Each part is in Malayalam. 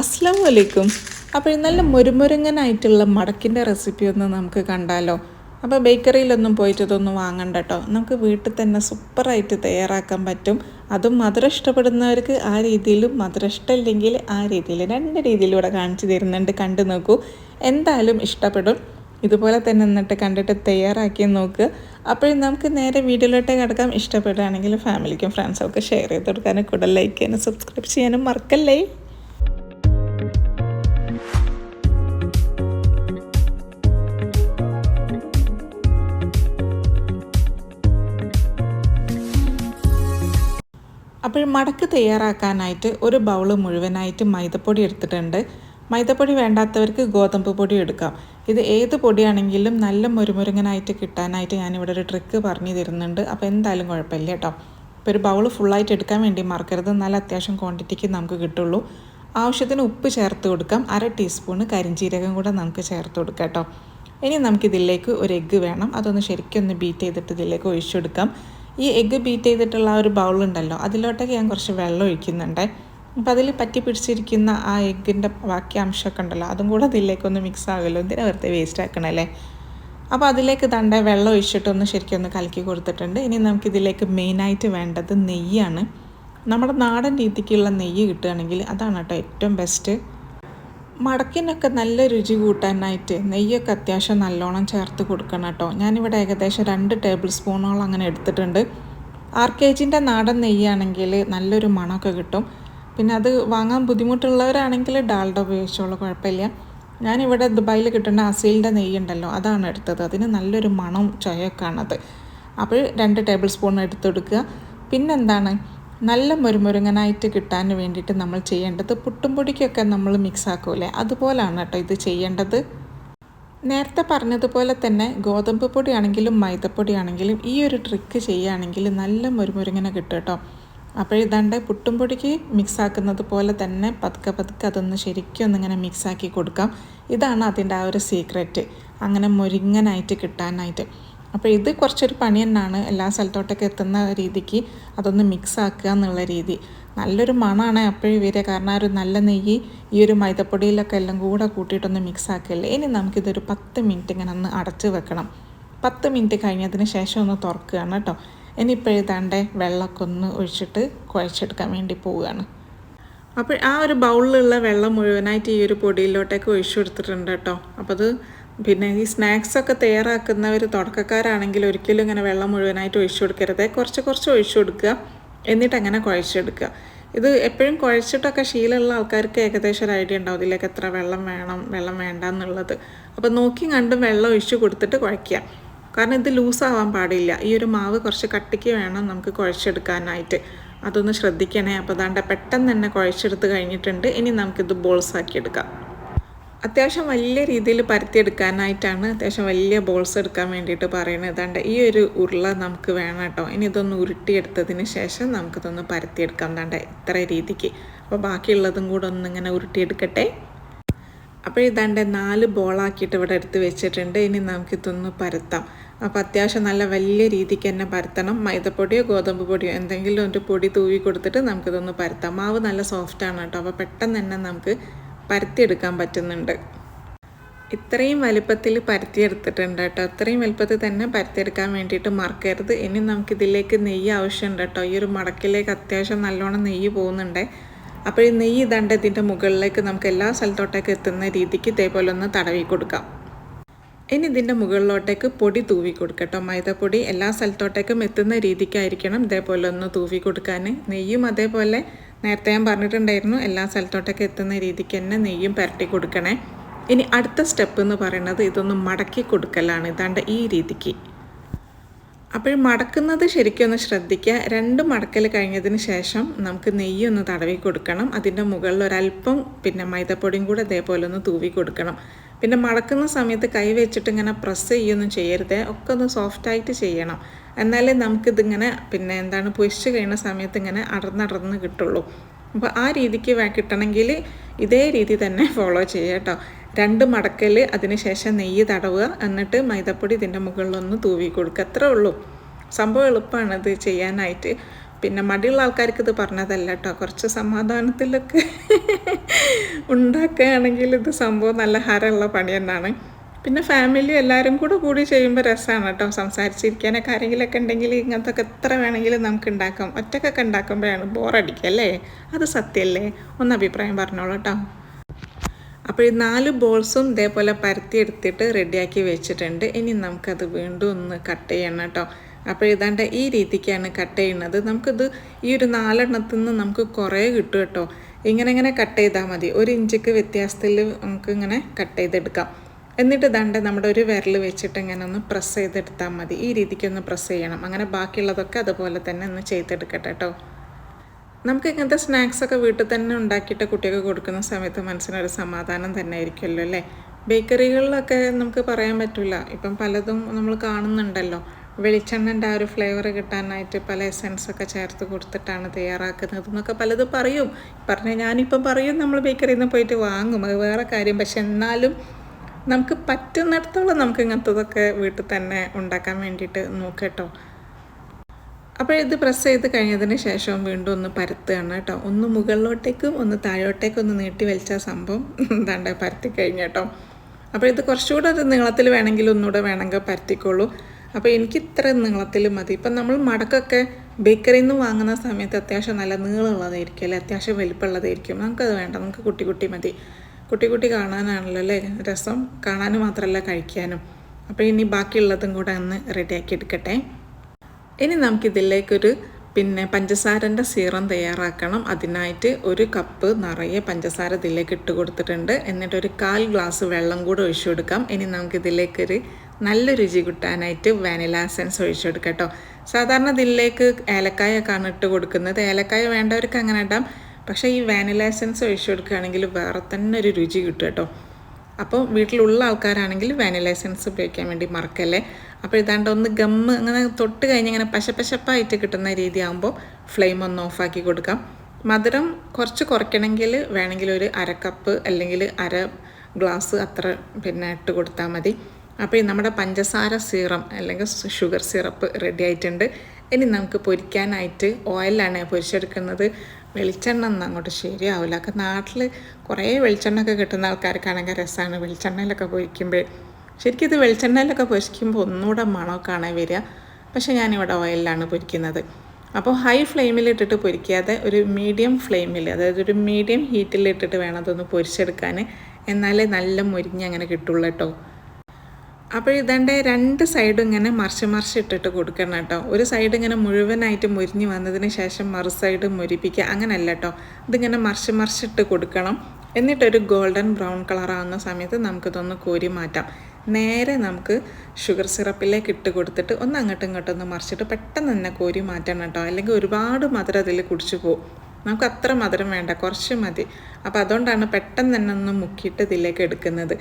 അസ്സാം വലൈക്കും അപ്പോൾ നല്ല മുരുമുരുങ്ങനായിട്ടുള്ള മടക്കിന്റെ റെസിപ്പി ഒന്ന് നമുക്ക് കണ്ടാലോ? അപ്പോൾ ബേക്കറിയിലൊന്നും പോയിട്ട് ഇതൊന്നും വാങ്ങണ്ട കേട്ടോ നമുക്ക് വീട്ടിൽ തന്നെ സൂപ്പറായിട്ട് തയ്യാറാക്കാൻ പറ്റും. അതും മധുരം ഇഷ്ടപ്പെടുന്നവർക്ക് ആ രീതിയിലും മധുരം ഇഷ്ടമില്ലെങ്കിൽ ആ രീതിയിൽ രണ്ട് രീതിയിലൂടെ കാണിച്ചു തരുന്നുണ്ട്. കണ്ടു നോക്കൂ. എന്തായാലും ഇഷ്ടപ്പെടും. ഇതുപോലെ തന്നെ എന്നിട്ട് കണ്ടിട്ട് തയ്യാറാക്കി നോക്കുക അപ്പോഴും നമുക്ക് നേരെ വീഡിയോയിലോട്ട് കിടക്കാം. ഇഷ്ടപ്പെടുകയാണെങ്കിൽ ഫാമിലിക്കും ഫ്രണ്ട്സും ഒക്കെ ഷെയർ ചെയ്ത് കൊടുക്കാനും കൂടെ ലൈക്ക് ചെയ്യാനും സബ്സ്ക്രൈബ് ചെയ്യാനും മറക്കല്ലേ? അപ്പോൾ മടക്ക് തയ്യാറാക്കാനായിട്ട് ഒരു ബൗൾ മുഴുവനായിട്ട് മൈദപ്പൊടി എടുത്തിട്ടുണ്ട്. മൈദപ്പൊടി വേണ്ടാത്തവർക്ക് ഗോതമ്പ് പൊടി എടുക്കാം. ഇത് ഏത് പൊടിയാണെങ്കിലും നല്ല മുരുമുരുങ്ങനായിട്ട് കിട്ടാനായിട്ട് ഞാനിവിടെ ഒരു ട്രിക്ക് പറഞ്ഞു തരുന്നുണ്ട്. അപ്പോൾ എന്തായാലും കുഴപ്പമില്ല കേട്ടോ. ഇപ്പോൾ ഒരു ബൗൾ ഫുള്ളായിട്ട് എടുക്കാൻ വേണ്ടി മറക്കരുത്. നല്ല അത്യാവശ്യം ക്വാണ്ടിറ്റിക്ക് നമുക്ക് കിട്ടുള്ളൂ. ആവശ്യത്തിന് ഉപ്പ് ചേർത്ത് കൊടുക്കാം. അര ടീസ്പൂണ് കരിഞ്ചീരകം കൂടെ നമുക്ക് ചേർത്ത് കൊടുക്കാം കേട്ടോ. ഇനി നമുക്കിതിലേക്ക് ഒരു എഗ്ഗ് വേണം. അതൊന്ന് ശരിക്കും ഒന്ന് ബീറ്റ് ചെയ്തിട്ട് ഇതിലേക്ക് ഒഴിച്ചെടുക്കാം ഈ എഗ്ഗ് ബീറ്റ് ചെയ്തിട്ടുള്ള ആ ഒരു ബൗളുണ്ടല്ലോ അതിലോട്ടൊക്കെ ഞാൻ കുറച്ച് വെള്ളം ഒഴിക്കുന്നുണ്ട്. അപ്പം അതിൽ പറ്റി പിടിച്ചിരിക്കുന്ന ആ എഗ്ഗിന്റെ ബാക്കി അംശമൊക്കെ ഉണ്ടല്ലോ അതും കൂടെ അതിലേക്കൊന്ന് മിക്സ് ആകുമല്ലോ എന്തിനാ വെറുതെ വേസ്റ്റ് ആക്കണല്ലേ അപ്പോൾ അതിലേക്ക് തണ്ട വെള്ളം ഒഴിച്ചിട്ടൊന്ന് ശരിക്കും ഒന്ന് കലക്കി കൊടുത്തിട്ടുണ്ട്. ഇനി നമുക്കിതിലേക്ക് മെയിനായിട്ട് വേണ്ടത് നെയ്യാണ്. നമ്മുടെ നാടൻ രീതിക്കുള്ള നെയ്യ് കിട്ടുകയാണെങ്കിൽ അതാണ് കേട്ടോ ഏറ്റവും ബെസ്റ്റ് മടക്കിനൊക്കെ നല്ല രുചി കൂട്ടാനായിട്ട് നെയ്യൊക്കെ അത്യാവശ്യം നല്ലോണം ചേർത്ത് കൊടുക്കണം കേട്ടോ. ഞാനിവിടെ ഏകദേശം രണ്ട് ടേബിൾ സ്പൂണോളം അങ്ങനെ എടുത്തിട്ടുണ്ട്. ആർ കെ ജിന്റെ നാടൻ നെയ്യാണെങ്കിൽ നല്ലൊരു മണമൊക്കെ കിട്ടും. പിന്നെ അത് വാങ്ങാൻ ബുദ്ധിമുട്ടുള്ളവരാണെങ്കിൽ ഡാൽഡ ഉപയോഗിച്ചോളൂ കുഴപ്പമില്ല. ഞാനിവിടെ ദുബായിൽ കിട്ടുന്ന അസീലിന്റെ നെയ്യുണ്ടല്ലോ അതാണ് എടുത്തത്. അതിന് നല്ലൊരു മണവും ചൊയൊക്കെയാണത് അപ്പോൾ രണ്ട് ടേബിൾ സ്പൂൺ എടുത്തെടുക്കുക. പിന്നെന്താണ്? നല്ല മുരുമുരുങ്ങനായിട്ട് കിട്ടാൻ വേണ്ടിയിട്ട് നമ്മൾ ചെയ്യേണ്ടത് പുട്ടും പൊടിക്കൊക്കെ നമ്മൾ മിക്സ് ആക്കൂലേ അതുപോലാണ് കേട്ടോ ഇത് ചെയ്യേണ്ടത്. നേരത്തെ പറഞ്ഞതുപോലെ തന്നെ ഗോതമ്പ് പൊടിയാണെങ്കിലും മൈദപ്പൊടിയാണെങ്കിലും ഈ ഒരു ട്രിക്ക് ചെയ്യുകയാണെങ്കിൽ നല്ല മുരുമുരുങ്ങനെ കിട്ടും കേട്ടോ. അപ്പോൾ ഇതാണ്ട് പുട്ടും പൊടിക്ക് മിക്സ് ആക്കുന്നത് പോലെ തന്നെ പതുക്കെ പതുക്കെ അതൊന്ന് ശരിക്കും ഒന്നിങ്ങനെ മിക്സ് ആക്കി കൊടുക്കാം. ഇതാണ് അതിന്റെ ആ ഒരു സീക്രറ്റ് അങ്ങനെ മുരിങ്ങനായിട്ട് കിട്ടാനായിട്ട്. അപ്പോൾ ഇത് കുറച്ചൊരു പണി തന്നെയാണ് എല്ലാ സ്ഥലത്തോട്ടൊക്കെ എത്തുന്ന രീതിക്ക് അതൊന്ന് മിക്സ് ആക്കുക എന്നുള്ള രീതി. നല്ലൊരു മണമാണ് അപ്പോഴും വരിക കാരണം ആ ഒരു നല്ല നെയ്യ് ഈ ഒരു മൈദപ്പൊടിയിലൊക്കെ എല്ലാം കൂടെ കൂട്ടിയിട്ടൊന്ന് മിക്സ് ആക്കുകയല്ലേ ഇനി നമുക്കിതൊരു പത്ത് മിനിറ്റ് ഇങ്ങനെ ഒന്ന് അടച്ച് വെക്കണം. പത്ത് മിനിറ്റ് കഴിഞ്ഞതിന് ശേഷം ഒന്ന് തുറക്കുകയാണ് കേട്ടോ. ഇനിയിപ്പോൾ എഴുതാണ്ട് വെള്ളമൊക്കെ ഒന്ന് ഒഴിച്ചിട്ട് കുഴച്ചെടുക്കാൻ വേണ്ടി പോവുകയാണ്. അപ്പോൾ ആ ഒരു ബൗളിലുള്ള വെള്ളം മുഴുവനായിട്ട് ഈ ഒരു പൊടിയിലോട്ടേക്ക് ഒഴിച്ചു കൊടുത്തിട്ടുണ്ട് കേട്ടോ. അപ്പോൾ അത് പിന്നെ ഈ സ്നാക്സൊക്കെ തയ്യാറാക്കുന്നവർ തുടക്കക്കാരാണെങ്കിൽ ഒരിക്കലും ഇങ്ങനെ വെള്ളം മുഴുവനായിട്ട് ഒഴിച്ചു കൊടുക്കരുത്. കുറച്ച് കുറച്ച് ഒഴിച്ചു കൊടുക്കുക. എന്നിട്ട് അങ്ങനെ കുഴച്ചെടുക്കുക. ഇത് എപ്പോഴും കുഴച്ചിട്ടൊക്കെ ശീലമുള്ള ആൾക്കാർക്ക് ഏകദേശം ഒരു ഐഡിയ ഉണ്ടാവും. ഇതിലേക്ക് എത്ര വെള്ളം വേണം വെള്ളം വേണ്ട എന്നുള്ളത്. അപ്പോൾ നോക്കി കണ്ടും വെള്ളം ഒഴിച്ചു കൊടുത്തിട്ട് കുഴയ്ക്കുക. കാരണം ഇത് ലൂസാവാൻ പാടില്ല. ഈ ഒരു മാവ് കുറച്ച് കട്ടിക്ക് വേണം നമുക്ക് കുഴച്ചെടുക്കാനായിട്ട്. അതൊന്ന് ശ്രദ്ധിക്കണേ. അപ്പോൾ അതാണ്ട് പെട്ടെന്ന് തന്നെ കുഴച്ചെടുത്ത് കഴിഞ്ഞിട്ടുണ്ട്. ഇനി നമുക്കിത് ബോൾസ് ആക്കി എടുക്കാം. അത്യാവശ്യം വലിയ രീതിയിൽ പരത്തിയെടുക്കാനായിട്ടാണ് അത്യാവശ്യം വലിയ ബോൾസ് എടുക്കാൻ വേണ്ടിയിട്ട് പറയുന്നത്. ഇതാണ്ട് ഈ ഒരു ഉരുള നമുക്ക് വേണം കേട്ടോ. ഇനി ഇതൊന്ന് ഉരുട്ടിയെടുത്തതിന് ശേഷം നമുക്കിതൊന്ന് പരത്തിയെടുക്കാം എന്താണ്ട് ഇത്ര രീതിക്ക്. അപ്പോൾ ബാക്കിയുള്ളതും കൂടെ ഒന്നിങ്ങനെ ഉരുട്ടിയെടുക്കട്ടെ. അപ്പോൾ ഇതാണ്ട് നാല് ബോളാക്കിയിട്ട് ഇവിടെ എടുത്ത് വെച്ചിട്ടുണ്ട്. ഇനി നമുക്കിതൊന്ന് പരത്താം. അപ്പോൾ അത്യാവശ്യം നല്ല വലിയ രീതിക്ക് തന്നെ പരത്തണം. മൈദപ്പൊടിയോ ഗോതമ്പ് പൊടിയോ എന്തെങ്കിലും ഒരു പൊടി തൂവി കൊടുത്തിട്ട് നമുക്കിതൊന്ന് പരത്താം. മാവ് നല്ല സോഫ്റ്റാണ് കേട്ടോ. അപ്പോൾ പെട്ടെന്ന് തന്നെ നമുക്ക് പരത്തിയെടുക്കാൻ പറ്റുന്നുണ്ട്. ഇത്രയും വലുപ്പത്തിൽ പരത്തിയെടുത്തിട്ടുണ്ട് കേട്ടോ. ഇത്രയും വലിപ്പത്തിൽ തന്നെ പരത്തിയെടുക്കാൻ വേണ്ടിയിട്ട് മറക്കരുത്. ഇനി നമുക്കിതിലേക്ക് നെയ്യ് ആവശ്യമുണ്ട് കേട്ടോ. ഈ ഒരു മടക്കിലേക്ക് അത്യാവശ്യം നല്ലോണം നെയ്യ് പോകുന്നുണ്ട്. അപ്പോൾ ഈ നെയ്യ് ഇതാണ്ട് ഇതിന്റെ മുകളിലേക്ക് നമുക്ക് എല്ലാ സ്ഥലത്തോട്ടേക്ക് എത്തുന്ന രീതിക്ക് ഇതേപോലെ ഒന്ന് തടവി കൊടുക്കാം. ഇനി ഇതിന്റെ മുകളിലോട്ടേക്ക് പൊടി തൂവി കൊടുക്കട്ടോ മൈദപ്പൊടി എല്ലാ സ്ഥലത്തോട്ടേക്കും എത്തുന്ന രീതിക്കായിരിക്കണം ഇതേപോലെ ഒന്ന് തൂവി കൊടുക്കാൻ. നെയ്യും അതേപോലെ നേരത്തെ ഞാൻ പറഞ്ഞിട്ടുണ്ടായിരുന്നു എല്ലാ സ്ഥലത്തോട്ടൊക്കെ എത്തുന്ന രീതിക്ക് തന്നെ നെയ്യും പുരട്ടി കൊടുക്കണേ. ഇനി അടുത്ത സ്റ്റെപ്പ് എന്ന് പറയുന്നത് ഇതൊന്ന് മടക്കി കൊടുക്കലാണ് ഇതാണ്ട് ഈ രീതിക്ക്. അപ്പോൾ മടക്കുന്നത് ശരിക്കും ഒന്ന് ശ്രദ്ധിക്കുക. രണ്ട് മടക്കൽ കഴിഞ്ഞതിന് ശേഷം നമുക്ക് നെയ്യ് ഒന്ന് തടവി കൊടുക്കണം. അതിന്റെ മുകളിൽ ഒരല്പം പിന്നെ മൈദപ്പൊടിയും കൂടെ ഇതേപോലെ ഒന്ന് തൂവി കൊടുക്കണം. പിന്നെ മടക്കുന്ന സമയത്ത് കൈ വെച്ചിട്ട് ഇങ്ങനെ പ്രസ് ചെയ്യൊന്നും ചെയ്യരുത്. ഒക്കെ ഒന്ന് സോഫ്റ്റായിട്ട് ചെയ്യണം. എന്നാലേ നമുക്കിതിങ്ങനെ പിന്നെ എന്താണ് പൊരിച്ച് കഴിയുന്ന സമയത്ത് ഇങ്ങനെ അടർന്നടർന്ന് കിട്ടുള്ളൂ. അപ്പോൾ ആ രീതിക്ക് കിട്ടണമെങ്കിൽ ഇതേ രീതി തന്നെ ഫോളോ ചെയ്യുക കേട്ടോ. രണ്ട് മടക്കൽ അതിന് ശേഷം നെയ്യ് തടവുക എന്നിട്ട് മൈദപ്പൊടി ഇതിന്റെ മുകളിലൊന്ന് തൂവി കൊടുക്കുക. അത്രേ ഉള്ളൂ. സംഭവം എളുപ്പമാണ് ഇത് ചെയ്യാനായിട്ട്. പിന്നെ മടിയുള്ള ആൾക്കാർക്ക് ഇത് പറഞ്ഞതല്ല കേട്ടോ കുറച്ച് സമാധാനത്തിലൊക്കെ ഉണ്ടാക്കുകയാണെങ്കിൽ ഇത് സംഭവം നല്ല ഹരമുള്ള പണി തന്നെയാണ് പിന്നെ ഫാമിലി എല്ലാവരും കൂടെ കൂടി ചെയ്യുമ്പോൾ രസമാണ് കേട്ടോ സംസാരിച്ചിരിക്കാനൊക്കെ ആരെങ്കിലൊക്കെ ഉണ്ടെങ്കിൽ ഇങ്ങനത്തെ ഒക്കെ എത്ര വേണമെങ്കിലും നമുക്ക് ഉണ്ടാക്കാം. ഒറ്റക്കൊക്കെ ഉണ്ടാക്കുമ്പോഴാണ് ബോറടിക്കുക അല്ലേ? അത് സത്യമല്ലേ? ഒന്ന് അഭിപ്രായം പറഞ്ഞോളൂ കേട്ടോ അപ്പോൾ ഈ നാല് ബോൾസും ഇതേപോലെ പരത്തി എടുത്തിട്ട് റെഡിയാക്കി വെച്ചിട്ടുണ്ട്. ഇനി നമുക്കത് വീണ്ടും ഒന്ന് കട്ട് ചെയ്യണം കേട്ടോ അപ്പോൾ ഏതാണ്ട് ഈ രീതിക്കാണ് കട്ട് ചെയ്യുന്നത്. നമുക്കിത് ഈ ഒരു നാലെണ്ണത്തിൽ നിന്ന് നമുക്ക് കുറേ കിട്ടും കേട്ടോ. ഇങ്ങനെ ഇങ്ങനെ കട്ട് ചെയ്താൽ മതി. ഒരു ഇഞ്ചിക്ക് വ്യത്യാസത്തിൽ നമുക്ക് ഇങ്ങനെ കട്ട് ചെയ്തെടുക്കാം. എന്നിട്ട് ദണ്ട് നമ്മുടെ ഒരു വിരൽ വെച്ചിട്ട് ഇങ്ങനെ ഒന്ന് പ്രസ് ചെയ്തെടുത്താൽ മതി. ഈ രീതിക്ക് ഒന്ന് പ്രസ് ചെയ്യണം. അങ്ങനെ ബാക്കിയുള്ളതൊക്കെ അതുപോലെ തന്നെ ഒന്ന് ചെയ്തെടുക്കട്ടെ കേട്ടോ. നമുക്ക് ഇങ്ങനത്തെ സ്നാക്സൊക്കെ വീട്ടിൽ തന്നെ ഉണ്ടാക്കിയിട്ട് കുട്ടികൾക്ക് കൊടുക്കുന്ന സമയത്ത് മനസ്സിനൊരു സമാധാനം തന്നെ ആയിരിക്കുമല്ലോ അല്ലേ ബേക്കറികളിലൊക്കെ നമുക്ക് പറയാൻ പറ്റില്ല ഇപ്പം പലതും നമ്മൾ കാണുന്നുണ്ടല്ലോ. വെളിച്ചെണ്ണന്റെ ആ ഒരു ഫ്ലേവർ കിട്ടാനായിട്ട് പല എസൻസൊക്കെ ചേർത്ത് കൊടുത്തിട്ടാണ് തയ്യാറാക്കുന്നത് എന്നൊക്കെ പലതും പറയും. പറഞ്ഞ ഞാനിപ്പം പറയും നമ്മൾ ബേക്കറിയിൽ നിന്ന് പോയിട്ട് വാങ്ങും. അത് വേറെ കാര്യം. പക്ഷെ എന്നാലും നമുക്ക് പറ്റുന്നിടത്തോളം നമുക്ക് ഇങ്ങനത്തതൊക്കെ വീട്ടിൽ തന്നെ ഉണ്ടാക്കാൻ വേണ്ടിയിട്ട് നോക്കട്ടോ അപ്പോൾ ഇത് പ്രസ് ചെയ്ത് കഴിഞ്ഞതിന് ശേഷം വീണ്ടും ഒന്ന് പരത്തുകയാണ് കേട്ടോ. ഒന്ന് മുകളിലോട്ടേക്കും ഒന്ന് താഴോട്ടേക്കും ഒന്ന് നീട്ടി വലിച്ച സംഭവം എന്താണ്ട് പരത്തി കഴിഞ്ഞ കേട്ടോ. അപ്പോൾ ഇത് കുറച്ചുകൂടെ ഒരു നീളത്തിൽ വേണമെങ്കിൽ ഒന്നുകൂടെ വേണമെങ്കിൽ പരത്തിക്കോളൂ. അപ്പോൾ എനിക്ക് ഇത്ര നീളത്തിൽ മതി. ഇപ്പം നമ്മൾ മടക്കൊക്കെ ബേക്കറിയിൽ നിന്ന് വാങ്ങുന്ന സമയത്ത് അത്യാവശ്യം നല്ല നീളമുള്ളതായിരിക്കും അല്ലെ? അത്യാവശ്യം വലിപ്പമുള്ളതായിരിക്കും. നമുക്കത് വേണ്ട. നമുക്ക് കുട്ടി കുട്ടി മതി. കുട്ടി കുട്ടി കാണാനാണല്ലോ അല്ലേ? രസം. കാണാനും മാത്രമല്ല കഴിക്കാനും. അപ്പോൾ ഇനി ബാക്കിയുള്ളതും കൂടെ ഒന്ന് റെഡിയാക്കി എടുക്കട്ടെ. ഇനി നമുക്കിതിലേക്കൊരു പിന്നെ പഞ്ചസാരന്റെ സീറം തയ്യാറാക്കണം. അതിനായിട്ട് ഒരു കപ്പ് നിറയെ പഞ്ചസാര ഇതിലേക്ക് ഇട്ട് കൊടുത്തിട്ടുണ്ട്. എന്നിട്ടൊരു കാൽ ഗ്ലാസ് വെള്ളം കൂടെ ഒഴിച്ചു കൊടുക്കാം. ഇനി നമുക്കിതിലേക്കൊരു നല്ല രുചി കിട്ടാനായിട്ട് വാനില എസൻസ് ഒഴിച്ചു കൊടുക്കാം കേട്ടോ. സാധാരണ ഇതിലേക്ക് ഏലക്കായൊക്കെയാണ് ഇട്ട് കൊടുക്കുന്നത്. ഏലക്കായ വേണ്ടവർക്ക് അങ്ങനെ ഇടാം. പക്ഷേ ഈ വാനില എസൻസ് ഒഴിച്ചു കൊടുക്കുകയാണെങ്കിൽ വേറെ തന്നെ ഒരു രുചി കിട്ടും കേട്ടോ. അപ്പോൾ വീട്ടിലുള്ള ആൾക്കാരാണെങ്കിൽ വാനില എസൻസ് ഉപയോഗിക്കാൻ വേണ്ടി മറക്കല്ലേ? അപ്പോൾ ഇതാണ്ട് ഒന്ന് ഗമ്മ് അങ്ങനെ തൊട്ട് കഴിഞ്ഞ് ഇങ്ങനെ പശപ്പശപ്പായിട്ട് കിട്ടുന്ന രീതി ആകുമ്പോൾ ഫ്ലെയിം ഒന്ന് ഓഫാക്കി കൊടുക്കാം. മധുരം കുറച്ച് കുറയ്ക്കണമെങ്കിൽ വേണമെങ്കിൽ ഒരു അര കപ്പ് അല്ലെങ്കിൽ അര ഗ്ലാസ് അത്ര പിന്നെ ഇട്ട് കൊടുത്താൽ മതി. അപ്പോൾ ഈ നമ്മുടെ പഞ്ചസാര സീറം അല്ലെങ്കിൽ ഷുഗർ സിറപ്പ് റെഡി ആയിട്ടുണ്ട്. ഇനി നമുക്ക് പൊരിക്കാനായിട്ട് ഓയിലാണ് പൊരിച്ചെടുക്കുന്നത്. വെളിച്ചെണ്ണ ഒന്നും അങ്ങോട്ട് ശരിയാവില്ല. ഒക്കെ നാട്ടിൽ കുറേ വെളിച്ചെണ്ണ ഒക്കെ കിട്ടുന്ന ആൾക്കാർക്കാണെങ്കിൽ രസമാണ് വെളിച്ചെണ്ണയിലൊക്കെ പൊരിക്കുമ്പോൾ ശരിക്കും ഇത് വെളിച്ചെണ്ണയിലൊക്കെ പൊരിക്കുമ്പോൾ ഒന്നുകൂടെ മണമൊക്കെയാണ് വരിക. പക്ഷേ ഞാനിവിടെ ഓയിലാണ് പൊരിക്കുന്നത്. അപ്പോൾ ഹൈ ഫ്ലെയിമിൽ ഇട്ടിട്ട് പൊരിക്കാതെ ഒരു മീഡിയം ഫ്ലെയിമിൽ അതായത് ഒരു മീഡിയം ഹീറ്റിൽ ഇട്ടിട്ട് വേണം അതൊന്ന് പൊരിച്ചെടുക്കാൻ. എന്നാലേ നല്ല മുരിഞ്ഞ് അങ്ങനെ കിട്ടുള്ളൂ കേട്ടോ. അപ്പോൾ ഇതേണ്ട രണ്ട് സൈഡും ഇങ്ങനെ മറിച്ച് മറിച്ച് ഇട്ടിട്ട് കൊടുക്കണം കേട്ടോ. ഒരു സൈഡ് ഇങ്ങനെ മുഴുവനായിട്ട് മുരിഞ്ഞ് വന്നതിന് ശേഷം മറു സൈഡ് മുരിപ്പിക്കുക. അങ്ങനെയല്ല കേട്ടോ. ഇതിങ്ങനെ മറിച്ച് മറിച്ചിട്ട് കൊടുക്കണം. എന്നിട്ടൊരു ഗോൾഡൻ ബ്രൗൺ കളർ ആവുന്ന സമയത്ത് നമുക്കിതൊന്ന് കോരി മാറ്റാം. നേരെ നമുക്ക് ഷുഗർ സിറപ്പിലേക്ക് ഇട്ട് കൊടുത്തിട്ട് ഒന്ന് അങ്ങോട്ടും ഇങ്ങോട്ടും ഒന്ന് മറിച്ചിട്ട് പെട്ടെന്ന് തന്നെ കോരി മാറ്റണം കേട്ടോ. അല്ലെങ്കിൽ ഒരുപാട് മധുരം അതിൽ കുടിച്ചു പോകും. നമുക്ക് അത്ര മധുരം വേണ്ട കുറച്ച് മതി. അപ്പോൾ അതുകൊണ്ടാണ് പെട്ടെന്ന് തന്നെ ഒന്ന് മുക്കിയിട്ട് ഇതിലേക്ക് എടുക്കുന്നത്.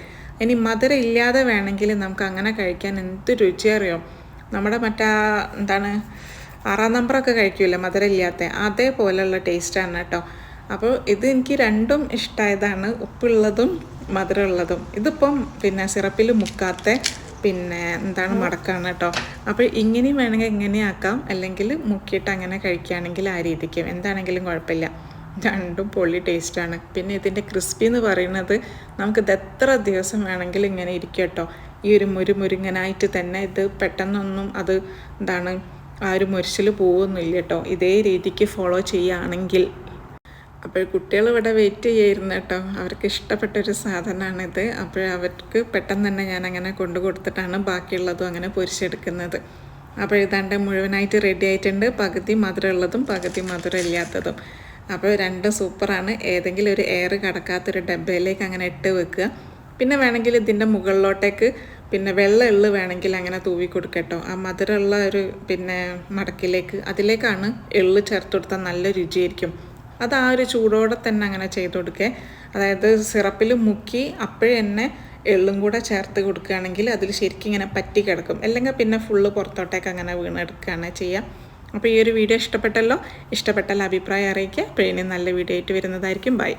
ഇനി മധുരം ഇല്ലാതെ വേണമെങ്കിൽ നമുക്ക് അങ്ങനെ കഴിക്കാൻ എന്ത് രുചിയറിയോ നമ്മുടെ മറ്റാ എന്താണ് ആറാം നമ്പറൊക്കെ കഴിക്കൂല മധുരം ഇല്ലാത്ത? അതേപോലെയുള്ള ടേസ്റ്റാണ് കേട്ടോ. അപ്പോൾ ഇത് എനിക്ക് രണ്ടും ഇഷ്ടമായതാണ് ഉപ്പുള്ളതും മധുരമുള്ളതും. ഇതിപ്പം പിന്നെ സിറപ്പിൽ മുക്കാത്ത പിന്നെ എന്താണ് മടക്കാണ് കേട്ടോ അപ്പോൾ ഇങ്ങനെയും വേണമെങ്കിൽ ഇങ്ങനെ ആക്കാം. അല്ലെങ്കിൽ മുക്കിയിട്ട് അങ്ങനെ കഴിക്കുകയാണെങ്കിൽ ആ രീതിക്ക്. എന്താണെങ്കിലും കുഴപ്പമില്ല. രണ്ടും പൊള്ളി ടേസ്റ്റാണ് പിന്നെ ഇതിന്റെ ക്രിസ്പി എന്ന് പറയുന്നത് നമുക്ക് നമുക്കിത് എത്ര ദിവസം വേണമെങ്കിലും ഇങ്ങനെ ഇരിക്കും കേട്ടോ. ഈ ഒരു മുരുമുരുങ്ങനായിട്ട് തന്നെ ഇത് പെട്ടെന്നൊന്നും അത് എന്താണ് ആ ഒരു മുരിശിൽ പോകുന്നില്ല കേട്ടോ ഇതേ രീതിക്ക് ഫോളോ ചെയ്യുകയാണെങ്കിൽ അപ്പോൾ കുട്ടികൾ ഇവിടെ വെയിറ്റ് ചെയ്യായിരുന്നു കേട്ടോ. അവർക്ക് ഇഷ്ടപ്പെട്ടൊരു സാധനമാണിത്. അപ്പോൾ അവർക്ക് പെട്ടെന്ന് തന്നെ ഞാൻ അങ്ങനെ കൊണ്ടു കൊടുത്തിട്ടാണ് ബാക്കിയുള്ളതും അങ്ങനെ പൊരിച്ചെടുക്കുന്നത്. അപ്പോൾ ഇതാണ്ട് മുഴുവനായിട്ട് റെഡി ആയിട്ടുണ്ട്. പകുതി മധുരമുള്ളതും പകുതി മധുരം ഇല്ലാത്തതും. അപ്പോൾ രണ്ട് സൂപ്പറാണ് ഏതെങ്കിലും ഒരു എയർ കടക്കാത്തൊരു ഡബ്ബയിലേക്ക് അങ്ങനെ ഇട്ട് വെക്കുക. പിന്നെ വേണമെങ്കിൽ ഇതിന്റെ മുകളിലോട്ടേക്ക് പിന്നെ വെള്ള എള്ള് വേണമെങ്കിൽ അങ്ങനെ തൂവി കൊടുക്കട്ടോ ആ മധുരമുള്ള ഒരു പിന്നെ മടക്കിലേക്ക് അതിലേക്കാണ് എള്ള് ചേർത്ത് കൊടുത്താൽ നല്ല രുചിയായിരിക്കും. അത് ആ ഒരു ചൂടോടെ തന്നെ അങ്ങനെ ചെയ്ത് കൊടുക്കുക അതായത് സിറപ്പിൽ മുക്കി അപ്പോഴെന്നെ എള്ളും കൂടെ ചേർത്ത് കൊടുക്കുകയാണെങ്കിൽ അതിൽ ശരിക്കും ഇങ്ങനെ പറ്റി കിടക്കും. അല്ലെങ്കിൽ പിന്നെ ഫുള്ള് പുറത്തോട്ടേക്ക് അങ്ങനെ വീണെടുക്കുകയാണ് ചെയ്യാം അപ്പോൾ ഈ ഒരു വീഡിയോ ഇഷ്ടപ്പെട്ടല്ലോ? ഇഷ്ടപ്പെട്ടാൽ അഭിപ്രായം അറിയിക്കുക. അപ്പോൾ ഇനി നല്ല വീഡിയോ ആയിട്ട് വരുന്നതായിരിക്കും. ബൈ